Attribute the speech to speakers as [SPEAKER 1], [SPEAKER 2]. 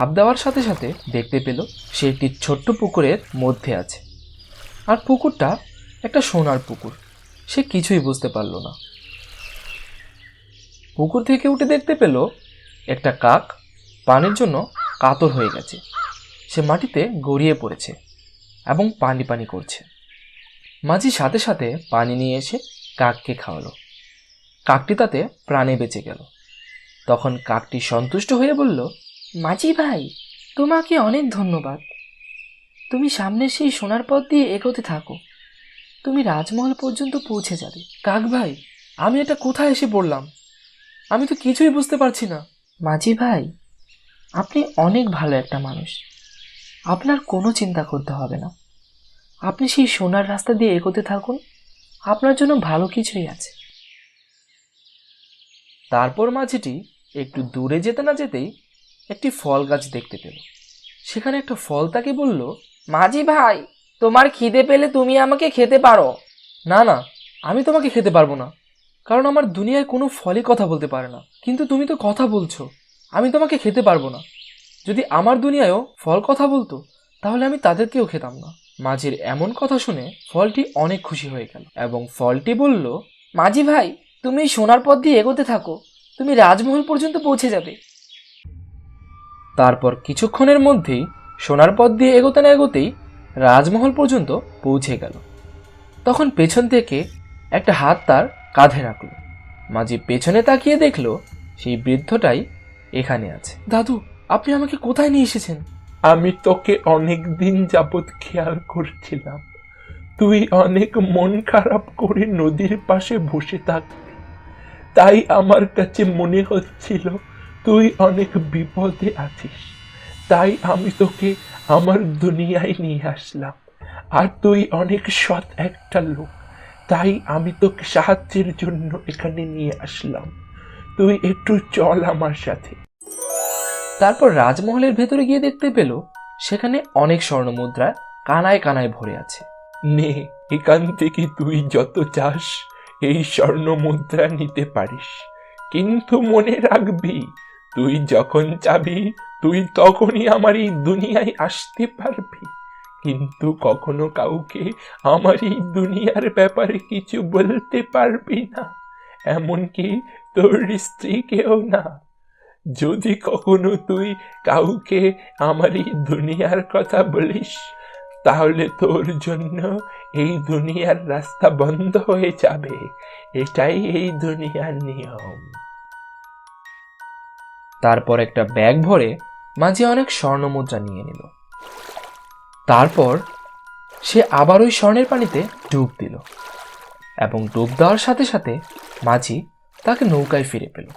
[SPEAKER 1] হাত দেওয়ার সাথে সাথে দেখতে পেল সে একটি ছোট্ট পুকুরের মধ্যে আছে। আর পুকুরটা একটা সোনার পুকুর। সে কিছুই বুঝতে পারল না। পুকুর থেকে উঠে দেখতে পেল একটা কাক পানির জন্য কাতর হয়ে গেছে। সে মাটিতে গড়িয়ে পড়েছে এবং পানি পানি করছে। মাঝি সাথে সাথে পানি নিয়ে এসে কাককে খাওয়ালো। কাকটি তাতে প্রাণে বেঁচে গেল। তখন কাকটি সন্তুষ্ট হয়ে বলল মাঝি ভাই তোমাকে অনেক ধন্যবাদ। তুমি সামনে সেই সোনার পথ দিয়ে এগোতে থাকো। তুমি রাজমহল পর্যন্ত পৌঁছে যাবে। কাক ভাই আমি এটা কোথায় এসে পড়লাম? আমি তো কিছুই বুঝতে পারছি না। মাঝি ভাই আপনি অনেক ভালো একটা মানুষ। আপনার কোনো চিন্তা করতে হবে না। আপনি সেই সোনার রাস্তা দিয়ে এগোতে থাকুন। আপনার জন্য ভালো কিছুই আছে। তারপর মাঝিটি একটু দূরে যেতে না যেতেই একটি ফল গাছ দেখতে পেল। সেখানে একটা ফল তাকে বলল, মাঝি ভাই, তোমার খিদে পেলে তুমি আমাকে খেতে পারো। না না, আমি তোমাকে খেতে পারব না। কারণ আমার দুনিয়ায় কোনো ফলই কথা বলতে পারে না। কিন্তু তুমি তো কথা বলছো, আমি তোমাকে খেতে পারব না। যদি আমার দুনিয়ায়ও ফল কথা বলতো, তাহলে আমি তাদেরকেও খেতাম না। মাঝির এমন কথা শুনে ফলটি অনেক খুশি হয়ে গেল এবং ফলটি বলল, মাঝি ভাই, তুমি সোনার পথ দিয়ে এগোতে থাকো। তুমি রাজমহল পর্যন্ত পৌঁছে যাবে। তারপর কিছুক্ষণের মধ্যেই সোনার পথ দিয়ে এগোতে না এগোতেই রাজমহল পর্যন্ত পৌঁছে গেল। তখন পেছন থেকে একটা হাত তার কাঁধে রাখল। মাঝি পেছনে তাকিয়ে দেখল সেই বৃদ্ধটাই এখানে আছে। দাদু আপনি আমাকে কোথায় নিয়ে এসেছেন?
[SPEAKER 2] আমি তোকে অনেক দিন যাবৎ খেয়াল করছিলাম। তুই অনেক মন খারাপ করে নদীর পাশে বসে থাকবি তাই আমার কাছে মনে হচ্ছিল তুই অনেক বিপদে আছিস তাই আমি তোকে আমার দুনিয়ায় নিয়ে আসলাম। আর তুই অনেক সৎ একটা লোক তাই আমি তোকে সাহায্যের জন্য এখানে নিয়ে আসলাম। তুই একটু চল আমার সাথে।
[SPEAKER 1] তারপর রাজমহলের ভেতরে গিয়ে দেখতে পেল সেখানে অনেক স্বর্ণ মুদ্রা কানায় কানায় ভরে আছে।
[SPEAKER 2] নে এখান থেকে তুই যত চাস এই স্বর্ণ মুদ্রা নিতে পারিস। কিন্তু মনে রাখবি তুই যখন চাবি, তুই তখনই আমার এই দুনিয়ায় আসতে পারবি। কিন্তু কখনো কাউকে আমার এই দুনিয়ার ব্যাপারে কিছু বলতে পারবি না। এমনকি তোর স্ত্রীকেও না। যদি কখনো তুই কাউকে আমার এই দুনিয়ার কথা বলিস, তাহলে তোর জন্য এই দুনিয়ার রাস্তা বন্ধ হয়ে যাবে। এটাই এই দুনিয়ার নিয়ম।
[SPEAKER 1] তারপর একটা ব্যাগ ভরে মাঝি অনেক স্বর্ণমুদ্রা নিয়ে নিল। তারপর সে আবার ওই স্বর্ণের পানিতে ডুব দিল এবং ডুব দেওয়ার সাথে সাথে মাঝি তাকে নৌকায় ফিরে পেল।